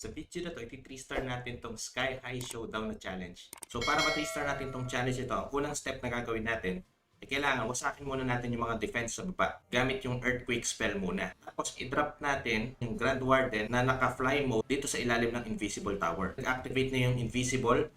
Sa video na to, iti 3 star natin tong Sky High Showdown na challenge. So para ma 3 star natin tong challenge ito, ang unang step na gagawin natin, ay kailangan wasakin muna natin yung mga defense sa baba gamit yung earthquake spell muna. Tapos i-drop natin yung Grand Warden na naka-fly mode dito sa ilalim ng Invisible Tower. Nag-activate na yung Invisible,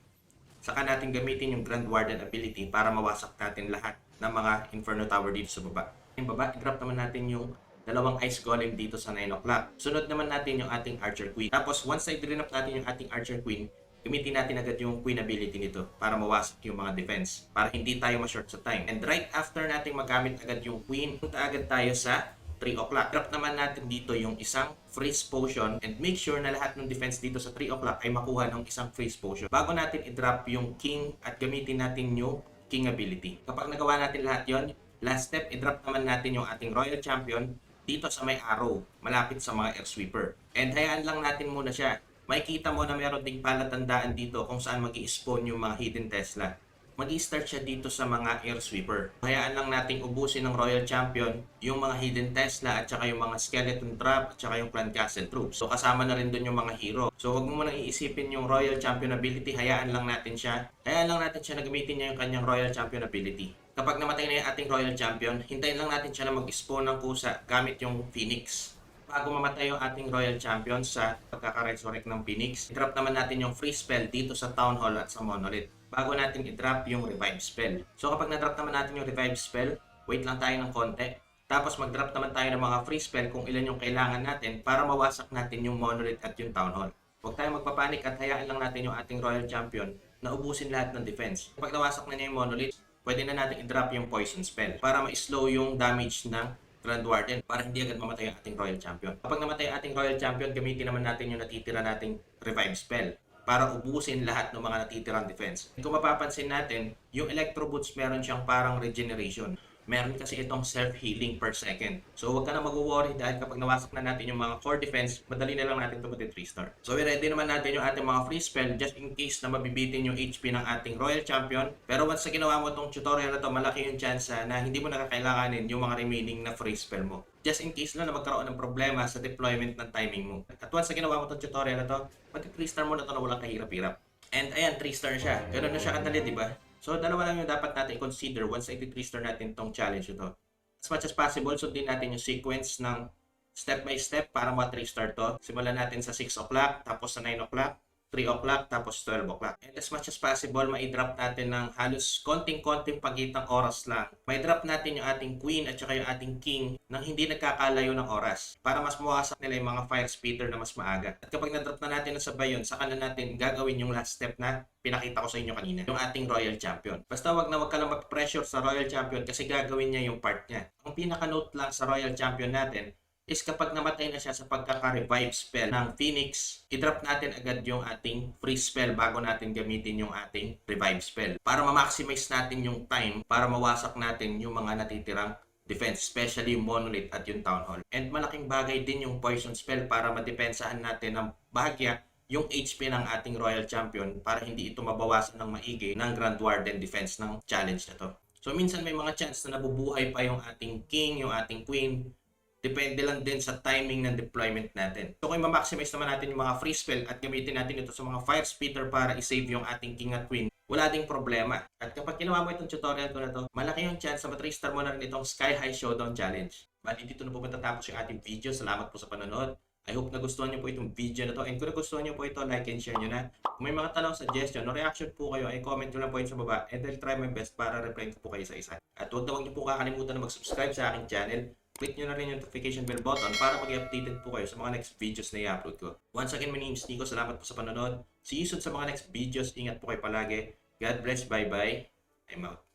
saka natin gamitin yung Grand Warden ability para mawasak natin lahat ng mga Inferno Tower dito sa baba. Yung baba, i-drop naman natin yung dalawang Ice Golem dito sa 9 o'clock. Sunod naman natin yung ating Archer Queen. Tapos once na i-drop natin yung ating Archer Queen, gamitin natin agad yung Queen ability nito para mawasak yung mga defense. Para hindi tayo ma-short sa time. And right after natin magamit agad yung Queen, punta agad tayo sa 3 o'clock. Drop naman natin dito yung isang freeze potion and make sure na lahat ng defense dito sa 3 o'clock ay makuha ng isang freeze potion. Bago natin i-drop yung king at gamitin natin yung king ability. Kapag nagawa natin lahat yon, last step, i-drop naman natin yung ating royal champion dito sa may arrow, malapit sa mga air sweeper. And hayaan lang natin muna siya. Makikita mo na meron ding palatandaan dito kung saan mag spawn yung mga hidden Tesla mag start siya dito sa mga air sweeper. Hayaan lang nating ubusin ng Royal Champion yung mga hidden Tesla at saka yung mga skeleton trap at saka yung clan castle troops. So kasama na rin dun yung mga hero. So wag mo munang iisipin yung Royal Champion ability, hayaan lang natin siya. Hayaan lang natin siya na gamitin niya yung kanyang Royal Champion ability. Kapag namatay na yung ating Royal Champion, hintayin lang natin siya na mag-spawn ng kusa gamit yung Phoenix bago mamatay yung ating Royal Champion sa pagkaka-resurrect ng Phoenix, i-drop naman natin yung free spell dito sa Town Hall at sa Monolith bago natin i-drop yung revive spell. So kapag na-drop naman natin yung revive spell, wait lang tayo ng konti. Tapos mag-drop naman tayo ng mga free spell kung ilan yung kailangan natin para mawasak natin yung Monolith at yung Town Hall. Huwag tayong magpapanik at hayaan lang natin yung ating Royal Champion na ubusin lahat ng defense. Kapag nawasak na niya yung Monolith, pwede na natin i-drop yung Poison Spell para ma-slow yung damage ng Grand Warden para hindi agad mamatay ang ating Royal Champion. Kapag namatay ang ating Royal Champion, gamitin naman natin yung natitira nating Revive Spell para ubusin lahat ng mga natitirang defense. Kung mapapansin natin, yung Electro Boots meron siyang parang regeneration. Meron kasi itong self-healing per second. So huwag ka na mag-worry dahil kapag nawasak na natin yung mga core defense, madali na lang natin ito 3 star. So i-ready naman natin yung ating mga free spell just in case na mabibitin yung HP ng ating Royal Champion. Pero once na ginawa mo itong tutorial na to, malaki yung chance na hindi mo nakakailanganin yung mga remaining na free spell mo. Just in case lang na magkaroon ng problema sa deployment ng timing mo. At once na ginawa mo itong tutorial na to, mag 3 star mo na to na walang kahirap-hirap. And ayan, 3 star siya. Ganun na siya kadali, di ba? So, dalawa lang yung dapat natin i-consider once na i-3 star natin tong challenge ito. As much as possible, sundin natin yung sequence ng step by step para ma 3 star to. Simulan natin sa 6 o'clock, tapos sa 9 o'clock, 3 o'clock, tapos 12 o'clock. And as much as possible, ma-drop natin ng halos konting-konting pagitang oras lang. Ma-drop natin yung ating queen at saka yung ating king nang hindi nagkakalayo ng oras para mas mawasak nila yung mga fire speeder na mas maaga. At kapag na-drop na natin na sabay saka na natin gagawin yung last step na pinakita ko sa inyo kanina, yung ating Royal Champion. Basta wag na wag ka lang mag-pressure sa Royal Champion kasi gagawin niya yung part niya. Ang pinaka-note lang sa Royal Champion natin is kapag namatay na siya sa pagkaka-revive spell ng Phoenix, i-drop natin agad yung ating free spell bago natin gamitin yung ating revive spell. Para ma-maximize natin yung time para mawasak natin yung mga natitirang defense, especially yung Monolith at yung Town Hall. And malaking bagay din yung Poison Spell para madepensahan natin ng bahagya yung HP ng ating Royal Champion para hindi ito mabawasan ng maigi ng Grand Warden defense ng challenge na to. So minsan may mga chance na nabubuhay pa yung ating King, yung ating Queen, Depende lang din sa timing ng deployment natin. So kung ma-maximize naman natin yung mga free spell at gamitin natin ito sa mga fire speeder para i-save yung ating king at queen, wala ding problema. At kapag ginawa mo itong tutorial ko na to, malaki yung chance na mat 3 star mo na rin itong Sky High Showdown Challenge. Bali dito na po matatapos yung ating video. Salamat po sa panonood. I hope nagustuhan niyo po itong video na to. And kung nagustuhan niyo po ito, like and share niyo na. Kung may mga tanong, suggestion, o reaction po kayo, ay comment nyo lang po yun sa baba. And I'll try my best para reply ko po kayo sa isa. At huwag na huwag niyo po kakalimutan na mag-subscribe sa aking channel click nyo na rin yung notification bell button para mag-updated po kayo sa mga next videos na i-upload ko. Once again, my name is Nico. Salamat po sa panonood. See you soon sa mga next videos. Ingat po kayo palagi. God bless. Bye-bye. I'm out.